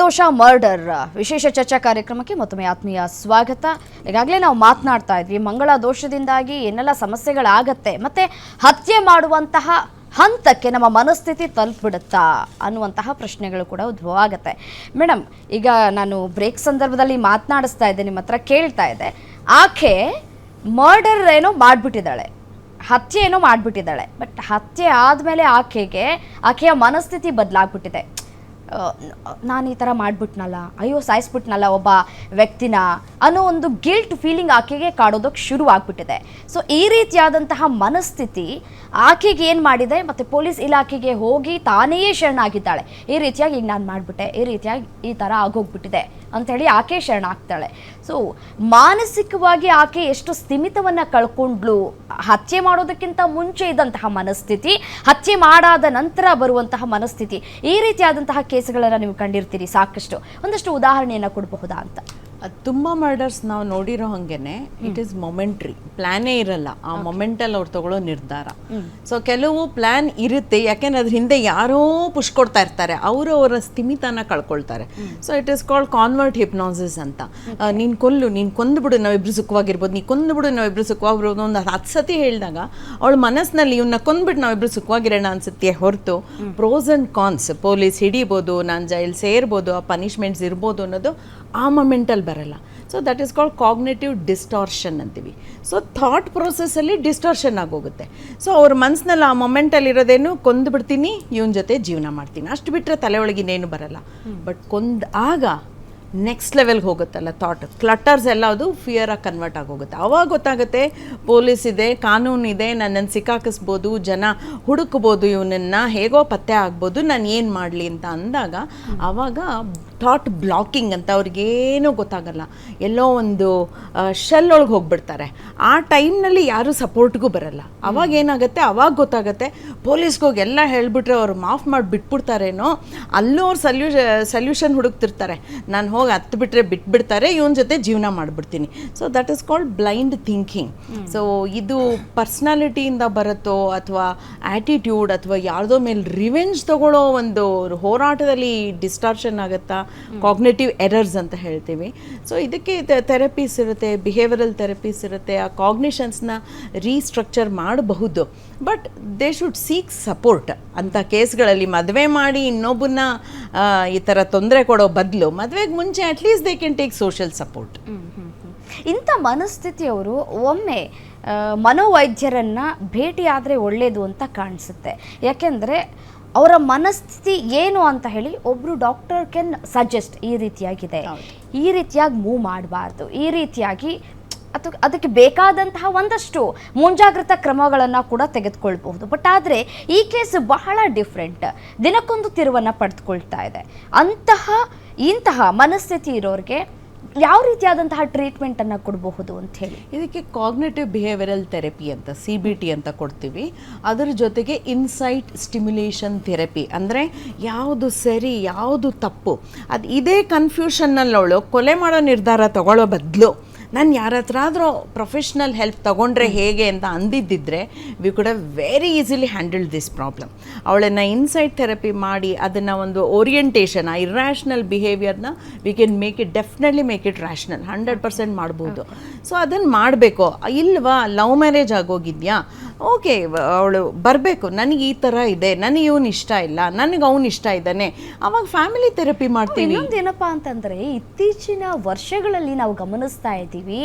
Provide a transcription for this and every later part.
ದೋಷ ಮರ್ಡರ್ ವಿಶೇಷ ಚರ್ಚಾ ಕಾರ್ಯಕ್ರಮಕ್ಕೆ ಮತ್ತೊಮ್ಮೆ ಆತ್ಮೀಯ ಸ್ವಾಗತ. ಈಗಾಗಲೇ ನಾವು ಮಾತನಾಡ್ತಾ ಇದ್ವಿ, ಮಂಗಳ ದೋಷದಿಂದಾಗಿ ಏನೆಲ್ಲ ಸಮಸ್ಯೆಗಳಾಗತ್ತೆ, ಮತ್ತೆ ಹತ್ಯೆ ಮಾಡುವಂತಹ ಹಂತಕ್ಕೆ ನಮ್ಮ ಮನಸ್ಥಿತಿ ತಲುಪಿಬಿಡುತ್ತಾ ಅನ್ನುವಂತಹ ಪ್ರಶ್ನೆಗಳು ಕೂಡ ಉದ್ಭವ ಆಗುತ್ತೆ ಮೇಡಮ್ ಈಗ ನಾನು ಬ್ರೇಕ್ ಸಂದರ್ಭದಲ್ಲಿ ಮಾತನಾಡಿಸ್ತಾ ಇದ್ದೆ, ನಿಮ್ಮ ಹತ್ರ ಕೇಳ್ತಾ ಇದೆ ಆಕೆ ಮರ್ಡರ್ ಏನೋ ಮಾಡಿಬಿಟ್ಟಿದ್ದಾಳೆ, ಹತ್ಯೆ ಏನೋ ಮಾಡಿಬಿಟ್ಟಿದ್ದಾಳೆ ಬಟ್ ಹತ್ಯೆ ಆದಮೇಲೆ ಆಕೆಗೆ, ಆಕೆಯ ಮನಸ್ಥಿತಿ ಬದಲಾಗ್ಬಿಟ್ಟಿದೆ. ನಾನು ಈ ಥರ ಮಾಡಿಬಿಟ್ನಲ್ಲ, ಅಯ್ಯೋ ಸಾಯಿಸ್ಬಿಟ್ನಲ್ಲ ಒಬ್ಬ ವ್ಯಕ್ತಿನ ಅನ್ನೋ ಒಂದು ಗಿಲ್ಟ್ ಫೀಲಿಂಗ್ ಆಕೆಗೆ ಕಾಡೋದಕ್ಕೆ ಶುರು ಆಗ್ಬಿಟ್ಟಿದೆ. ಸೊ ಈ ರೀತಿಯಾದಂತಹ ಮನಸ್ಥಿತಿ ಆಕೆಗೆ ಏನು ಮಾಡಿದೆ ಮತ್ತು ಪೊಲೀಸ್ ಇಲಾಖೆಗೆ ಹೋಗಿ ತಾನೆಯೇ ಶರಣಾಗಿದ್ದಾಳೆ. ಈ ರೀತಿಯಾಗಿ ಈಗ ನಾನು ಮಾಡಿಬಿಟ್ಟೆ, ಈ ರೀತಿಯಾಗಿ ಈ ಥರ ಆಗೋಗ್ಬಿಟ್ಟಿದೆ ಅಂಥೇಳಿ ಆಕೆ ಶರಣಾಗ್ತಾಳೆ. ಸೊ ಮಾನಸಿಕವಾಗಿ ಆಕೆ ಎಷ್ಟು ಸ್ಥಿಮಿತವನ್ನು ಕಳ್ಕೊಂಡ್ಲು ಹತ್ಯೆ ಮಾಡೋದಕ್ಕಿಂತ ಮುಂಚೆ ಇದ್ದಂತಹ ಮನಸ್ಥಿತಿ, ಹತ್ಯೆ ಮಾಡಾದ ನಂತರ ಬರುವಂತಹ ಮನಸ್ಥಿತಿ, ಈ ರೀತಿಯಾದಂತಹ ಕೇಸ್ಗಳನ್ನು ನೀವು ಕಂಡಿರ್ತೀರಿ ಸಾಕಷ್ಟು. ಒಂದಷ್ಟು ಉದಾಹರಣೆಯನ್ನು ಕೊಡಬಹುದಾ ಅಂತ. ತುಂಬ ಮರ್ಡರ್ಸ್ ನಾವು ನೋಡಿರೋ ಹಂಗೆನೆ ಇಟ್ ಈಸ್ ಮೊಮೆಂಟ್ರಿ ಪ್ಲಾನೇ ಇರಲ್ಲ. ಆ ಮೊಮೆಂಟಲ್ಲಿ ಅವ್ರು ತಗೊಳ್ಳೋ ನಿರ್ಧಾರ. ಸೊ ಕೆಲವು ಪ್ಲಾನ್ ಇರುತ್ತೆ. ಯಾಕೆಂದ್ರೆ ಅದ್ರ ಹಿಂದೆ ಯಾರೋ ಪುಷ್ ಕೊಡ್ತಾ ಇರ್ತಾರೆ. ಅವರು ಅವರ ಸ್ಥಿಮಿತನ ಕಳ್ಕೊಳ್ತಾರೆ. So it is called convert hypnosis ಅಂತ. ನೀನು ನೀನ್ ಕೊಲ್ಲು ನೀನ್ ಕೊಂದ್ಬಿಡು ನಾವಿಬ್ರು ಸುಖವಾಗಿರ್ಬೋದು. ನೀ ಕೊಂದ್ಬಿಡು ನಾವಿಬ್ರು ಸುಖವಾಗಿರ್ಬೋದು ಒಂದು ಹತ್ತು ಸತಿ ಹೇಳಿದಾಗ ಅವಳ ಮನಸ್ಸಿನಲ್ಲಿ ಇವನ್ನ ಕೊಂದ್ಬಿಟ್ಟು ನಾವಿಬ್ರು ಸುಖವಾಗಿರೋಣ ಅನ್ಸುತ್ತೆ ಹೊರತು. ಪ್ರೋಸ್ ಅಂಡ್ ಕಾನ್ಸ್ ಪೊಲೀಸ್ ಹಿಡಿಬೋದು ನಾನು ಜೈಲ್ ಸೇರ್ಬೋದು ಆ ಪನಿಷ್ಮೆಂಟ್ಸ್ ಇರ್ಬೋದು ಅನ್ನೋದು ಆ ಮೊಮೆಂಟಲ್ಲಿ ಬರಲ್ಲ so that is called cognitive distortion ಅಂತೀವಿ ಸೊ ಥಾಟ್ ಪ್ರೋಸೆಸ್ಸಲ್ಲಿ ಡಿಸ್ಟಾರ್ಷನ್ ಆಗೋಗುತ್ತೆ. ಸೊ ಅವ್ರ ಮನಸ್ಸಿನಲ್ಲಿ ಆ ಮೊಮೆಂಟಲ್ಲಿ ಇರೋದೇನು? ಕೊಂದು ಬಿಡ್ತೀನಿ, ಇವನ ಜೊತೆ ಜೀವನ ಮಾಡ್ತೀನಿ. ಅಷ್ಟು ಬಿಟ್ಟರೆ ತಲೆ ಒಳಗಿನೇನು ಬರಲ್ಲ. ಬಟ್ ಕೊಂದು ಆಗ ನೆಕ್ಸ್ಟ್ ಲೆವೆಲ್ಗೆ ಹೋಗುತ್ತಲ್ಲ ಥಾಟ್ ಕ್ಲಟರ್ಸ್ ಎಲ್ಲ ಅದು ಫಿಯರಾಗಿ ಕನ್ವರ್ಟ್ ಆಗೋಗುತ್ತೆ. ಅವಾಗ ಗೊತ್ತಾಗುತ್ತೆ ಪೊಲೀಸ್ ಇದೆ, ಕಾನೂನು ಇದೆ ನನ್ನನ್ನು ಸಿಕ್ಕಾಕಿಸ್ಬೋದು, ಜನ ಹುಡುಕ್ಬೋದು, ಇವನನ್ನು ಹೇಗೋ ಪತ್ತೆ ಆಗ್ಬೋದು, ನಾನು ಏನು ಮಾಡಲಿ ಅಂತ ಅಂದಾಗ ಆವಾಗ ಥಾಟ್ ಬ್ಲಾಕಿಂಗ್ ಅಂತ ಅವ್ರಿಗೇನೂ ಗೊತ್ತಾಗಲ್ಲ. ಎಲ್ಲೋ ಒಂದು ಶೆಲ್ ಒಳಗೆ ಹೋಗ್ಬಿಡ್ತಾರೆ. ಆ ಟೈಮ್ನಲ್ಲಿ ಯಾರೂ ಸಪೋರ್ಟ್ಗೂ ಬರಲ್ಲ. ಅವಾಗ ಏನಾಗುತ್ತೆ? ಅವಾಗ ಗೊತ್ತಾಗುತ್ತೆ. ಪೊಲೀಸ್ಗೋಗಿ ಎಲ್ಲ ಹೇಳಿಬಿಟ್ರೆ ಅವ್ರು ಮಾಫ್ ಮಾಡಿ ಬಿಟ್ಬಿಡ್ತಾರೇನೋ ಅಲ್ಲೂ ಅವ್ರು ಸಲ್ಯೂ ಸಲ್ಯೂಷನ್ ಹುಡುಕ್ತಿರ್ತಾರೆ. ನಾನು ಹೋಗಿ ಹತ್ತು ಬಿಟ್ಟರೆ ಬಿಟ್ಬಿಡ್ತಾರೆ ಇವನ ಜೊತೆ ಜೀವನ ಮಾಡಿಬಿಡ್ತೀನಿ. So that is called blind thinking so ಇದು ಪರ್ಸ್ನಾಲಿಟಿಯಿಂದ ಬರುತ್ತೋ ಅಥವಾ ಆ್ಯಟಿಟ್ಯೂಡ್ ಅಥವಾ ಯಾರ್ದೋ ಮೇಲೆ ರಿವೆಂಜ್ ತಗೊಳ್ಳೋ ಒಂದು ಹೋರಾಟದಲ್ಲಿ ಡಿಸ್ಟಾರ್ಷನ್ ಆಗುತ್ತಾ? ಕಾಗ್ನೇಟಿವ್ ಎರರ್ಸ್ ಅಂತ ಹೇಳ್ತೀವಿ. ಸೊ ಇದಕ್ಕೆ ಥೆರಪೀಸ್ ಇರುತ್ತೆ ಬಿಹೇವಿಯರಲ್ ಥೆರಪೀಸ್ ಇರುತ್ತೆ, ಆ ಕಾಗ್ನಿಷನ್ಸ್ನ ರೀಸ್ಟ್ರಕ್ಚರ್ ಮಾಡಬಹುದು. But they should seek support ಅಂಥ ಕೇಸ್ಗಳಲ್ಲಿ ಮದುವೆ ಮಾಡಿ ಇನ್ನೊಬ್ಬನ್ನ ಈ ಥರ ತೊಂದರೆ ಕೊಡೋ ಬದಲು ಮದುವೆಗೆ ಮುಂಚೆ at least they can take social support ಇಂಥ ಮನಸ್ಥಿತಿಯವರು ಒಮ್ಮೆ ಮನೋವೈದ್ಯರನ್ನು ಭೇಟಿಯಾದರೆ ಒಳ್ಳೆಯದು ಅಂತ ಕಾಣಿಸುತ್ತೆ. ಯಾಕೆಂದರೆ ಅವರ ಮನಸ್ಥಿತಿ ಏನು ಅಂತ ಹೇಳಿ ಒಬ್ಬರು ಡಾಕ್ಟರ್ ಕೆನ್ ಸಜೆಸ್ಟ್ ಈ ರೀತಿಯಾಗಿದೆ. ಈ ರೀತಿಯಾಗಿ ಮೂವ್ ಮಾಡಬಾರ್ದು. ಈ ರೀತಿಯಾಗಿ ಅಥವಾ ಅದಕ್ಕೆ ಬೇಕಾದಂತಹ ಒಂದಷ್ಟು ಮುಂಜಾಗ್ರತಾ ಕ್ರಮಗಳನ್ನು ಕೂಡ ತೆಗೆದುಕೊಳ್ಬಹುದು. ಬಟ್ ಆದರೆ ಈ ಕೇಸ್ ಬಹಳ ಡಿಫ್ರೆಂಟ್ ದಿನಕ್ಕೊಂದು ತಿರುವನ್ನು ಪಡೆದುಕೊಳ್ತಾ ಇದೆ. ಅಂತಹ ಇಂತಹ ಮನಸ್ಥಿತಿ ಇರೋರಿಗೆ ಯಾವ ರೀತಿಯಾದಂತಹ ಟ್ರೀಟ್ಮೆಂಟನ್ನು ಕೊಡಬಹುದು ಅಂತ ಹೇಳಿ? ಇದಕ್ಕೆ ಕಾಗ್ನೇಟಿವ್ ಬಿಹೇವಿಯರಲ್ ಥೆರಪಿ ಅಂತ ಸಿ ಬಿ ಟಿ ಅಂತ ಕೊಡ್ತೀವಿ. ಅದರ ಜೊತೆಗೆ ಇನ್ಸೈಟ್ ಸ್ಟಿಮ್ಯುಲೇಷನ್ ಥೆರಪಿ ಅಂದರೆ ಯಾವುದು ಸರಿ, ಯಾವುದು ತಪ್ಪು. ಅದು ಇದೇ ಕನ್ಫ್ಯೂಷನ್ನಲ್ಲಿ ಅವಳು ಕೊಲೆ ಮಾಡೋ ನಿರ್ಧಾರ ತಗೊಳ್ಳೋ ಬದಲು ನಾನು ಯಾರ ಹತ್ರ ಆದರೂ ಪ್ರೊಫೆಷ್ನಲ್ ಹೆಲ್ಪ್ ತಗೊಂಡ್ರೆ ಹೇಗೆ ಅಂತ ಅಂದಿದ್ದಿದ್ರೆ we could have very easily handle this problem ಅವಳನ್ನು ಇನ್ಸೈಡ್ ಥೆರಪಿ ಮಾಡಿ ಅದನ್ನು ಒಂದು ಓರಿಯೆಂಟೇಷನ್ ಆ irrational ಬಿಹೇವಿಯರ್ನ we can make it definitely make it rational hundred percent ಮಾಡ್ಬೋದು. ಸೊ ಅದನ್ನು ಮಾಡಬೇಕು. ಇಲ್ವಾ ಲವ್ ಮ್ಯಾರೇಜ್ ಆಗೋಗಿದ್ಯಾ? ಓಕೆ ಅವಳು ಬರಬೇಕು. ನನಗೆ ಈ ಥರ ಇದೆ. ನನಗೆ ಇವನು ಇಷ್ಟ ಇಲ್ಲ. ನನಗೆ ಅವನು ಇಷ್ಟ ಇದ್ದಾನೆ. ಅವಾಗ ಫ್ಯಾಮಿಲಿ ಥೆರಪಿ ಮಾಡ್ತೀವಿ. ಇನ್ನೊಂದು ಏನಪ್ಪ ಅಂತಂದ್ರೆ ಇತ್ತೀಚಿನ ವರ್ಷಗಳಲ್ಲಿ ನಾವು ಗಮನಿಸ್ತಾ ಇದ್ದೀವಿ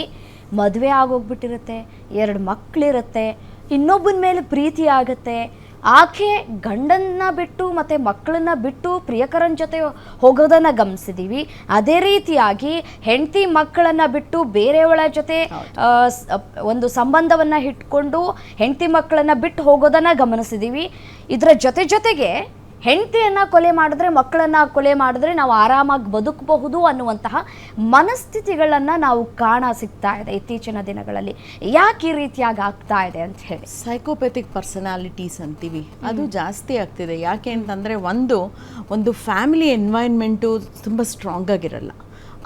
ಮದುವೆ ಆಗೋಗ್ಬಿಟ್ಟಿರುತ್ತೆ ಎರಡು ಮಕ್ಕಳಿರುತ್ತೆ ಇನ್ನೊಬ್ಬನ ಮೇಲೆ ಪ್ರೀತಿ ಆಗುತ್ತೆ ಆಕೆ ಗಂಡನ್ನ ಬಿಟ್ಟು ಮತ್ತು ಮಕ್ಕಳನ್ನ ಬಿಟ್ಟು ಪ್ರಿಯಕರನ ಜೊತೆ ಹೋಗೋದನ್ನು ಗಮನಿಸಿದ್ದೀವಿ ಅದೇ ರೀತಿಯಾಗಿ ಹೆಂಡತಿ ಮಕ್ಕಳನ್ನು ಬಿಟ್ಟು ಬೇರೆಯವಳ ಜೊತೆ ಒಂದು ಸಂಬಂಧವನ್ನು ಇಟ್ಕೊಂಡು ಹೆಂಡತಿ ಮಕ್ಕಳನ್ನು ಬಿಟ್ಟು ಹೋಗೋದನ್ನು ಗಮನಿಸಿದ್ದೀವಿ ಇದರ ಜೊತೆ ಜೊತೆಗೆ ಹೆಂಡತಿಯನ್ನ ಕೊಲೆ ಮಾಡಿದ್ರೆ ಮಕ್ಕಳನ್ನ ಕೊಲೆ ಮಾಡಿದ್ರೆ ನಾವು ಆರಾಮಾಗಿ ಬದುಕಬಹುದು ಅನ್ನುವಂತಹ ಮನಸ್ಥಿತಿಗಳನ್ನ ನಾವು ಕಾಣ ಸಿಗ್ತಾ ಇದೆ ಇತ್ತೀಚಿನ ದಿನಗಳಲ್ಲಿ. ಯಾಕೆ ಈ ರೀತಿಯಾಗಿ ಆಗ್ತಾ ಇದೆ ಅಂತ ಹೇಳಿ. ಸೈಕೋಪೆಥಿಕ್ ಪರ್ಸನಾಲಿಟೀಸ್ ಅಂತೀವಿ. ಅದು ಜಾಸ್ತಿ ಆಗ್ತಿದೆ. ಯಾಕೆ ಅಂತಂದರೆ ಒಂದು ಒಂದು ಫ್ಯಾಮಿಲಿ ಎನ್ವೈರ್ನ್ಮೆಂಟು ತುಂಬ ಸ್ಟ್ರಾಂಗ್ ಆಗಿರಲ್ಲ.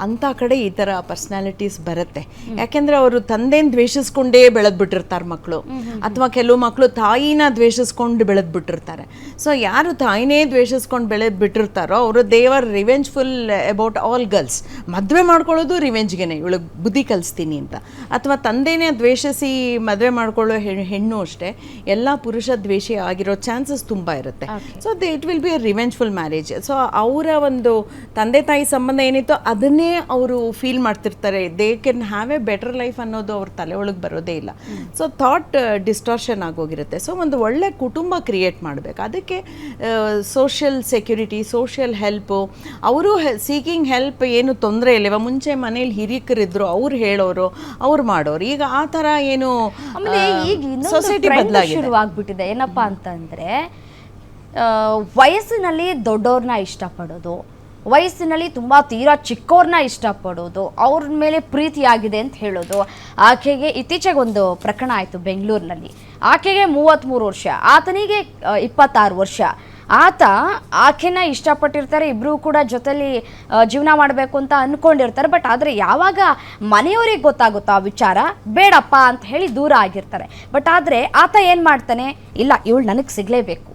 ಅಂಥ ಕಡೆ ಈ ಥರ ಪರ್ಸ್ನಾಲಿಟೀಸ್ ಬರುತ್ತೆ. ಯಾಕೆಂದರೆ ಅವರು ತಂದೆನ ದ್ವೇಷಿಸ್ಕೊಂಡೇ ಬೆಳೆದ್ಬಿಟ್ಟಿರ್ತಾರೆ ಮಕ್ಕಳು ಅಥವಾ ಕೆಲವು ಮಕ್ಕಳು ತಾಯಿನ ದ್ವೇಷಿಸ್ಕೊಂಡು ಬೆಳೆದ್ಬಿಟ್ಟಿರ್ತಾರೆ. ಸೊ ಯಾರು ತಾಯಿನೇ ದ್ವೇಷಿಸ್ಕೊಂಡು ಬೆಳೆದು ಬಿಟ್ಟಿರ್ತಾರೋ ಅವರು ದೇವರ್ ರಿವೆಂಜ್ಫುಲ್ ಅಬೌಟ್ ಆಲ್ ಗರ್ಲ್ಸ್ ಮದುವೆ ಮಾಡ್ಕೊಳ್ಳೋದು ರಿವೆಂಜ್ಗೆನೆ ಇವಳಿಗೆ ಬುದ್ಧಿ ಕಲಿಸ್ತೀನಿ ಅಂತ. ಅಥವಾ ತಂದೆನೇ ದ್ವೇಷಿಸಿ ಮದುವೆ ಮಾಡ್ಕೊಳ್ಳೋ ಹೆಣ್ಣು ಅಷ್ಟೇ ಎಲ್ಲ ಪುರುಷ ದ್ವೇಷಿ ಆಗಿರೋ ಚಾನ್ಸಸ್ ತುಂಬ ಇರುತ್ತೆ. So they it will be a revengeful marriage so ಅವರ ಒಂದು ತಂದೆ ತಾಯಿ ಸಂಬಂಧ ಏನಿತ್ತು ಅದನ್ನೇ ಅವರು ಫೀಲ್ ಮಾಡ್ತಿರ್ತಾರೆ. They can have a better life ಅನ್ನೋದು ಅವ್ರ ತಲೆ ಒಳಗೆ ಬರೋದೇ ಇಲ್ಲ. ಸೊ ಥಾಟ್ ಡಿಸ್ಟಾರ್ಷನ್ ಆಗೋಗಿರುತ್ತೆ. ಸೊ ಒಂದು ಒಳ್ಳೆ ಕುಟುಂಬ ಕ್ರಿಯೇಟ್ ಮಾಡಬೇಕು. ಅದಕ್ಕೆ ಸೋಷಿಯಲ್ ಸೆಕ್ಯೂರಿಟಿ ಸೋಷಿಯಲ್ ಹೆಲ್ಪ್ ಅವರು ಸೀಕಿಂಗ್ ಹೆಲ್ಪ್ ಏನು ತೊಂದರೆ ಇಲ್ಲವ ಮುಂಚೆ ಮನೇಲಿ ಹಿರಿಕರಿದ್ರು ಅವ್ರು ಹೇಳೋರು ಅವ್ರು ಮಾಡೋರು. ಈಗ ಆ ಥರ ಏನು ಸೊಸೈಟಿ ಶುರುವಾಗ್ಬಿಟ್ಟಿದೆ. ಏನಪ್ಪಾ ಅಂತಂದ್ರೆ ವಯಸ್ಸಿನಲ್ಲಿ ದೊಡ್ಡವ್ರನ್ನ ಇಷ್ಟಪಡೋದು. ವಯಸ್ಸಿನಲ್ಲಿ ತುಂಬ ತೀರಾ ಚಿಕ್ಕವ್ರನ್ನ ಇಷ್ಟಪಡೋದು, ಅವ್ರ ಮೇಲೆ ಪ್ರೀತಿಯಾಗಿದೆ ಅಂತ ಹೇಳೋದು. ಆಕೆಗೆ ಇತ್ತೀಚೆಗೆ ಒಂದು ಪ್ರಕರಣ ಆಯಿತು ಬೆಂಗಳೂರಿನಲ್ಲಿ. ಆಕೆಗೆ ಮೂವತ್ತ್ಮೂರು ವರ್ಷ, ಆತನಿಗೆ ಇಪ್ಪತ್ತಾರು ವರ್ಷ. ಆತ ಆಕೆನ ಇಷ್ಟಪಟ್ಟಿರ್ತಾರೆ ಇಬ್ಬರೂ ಕೂಡ ಜೊತೆಲಿ ಜೀವನ ಮಾಡಬೇಕು ಅಂತ ಅಂದ್ಕೊಂಡಿರ್ತಾರೆ ಬಟ್ ಆದರೆ ಯಾವಾಗ ಮನೆಯವರಿಗೆ ಗೊತ್ತಾಗುತ್ತೋ ಆ ವಿಚಾರ ಬೇಡಪ್ಪ ಅಂತ ಹೇಳಿ ದೂರ ಆಗಿರ್ತಾರೆ. ಬಟ್ ಆದರೆ ಆತ ಏನು ಮಾಡ್ತಾನೆ, ಇಲ್ಲ, ಇವಳು ನನಗೆ ಸಿಗಲೇಬೇಕು.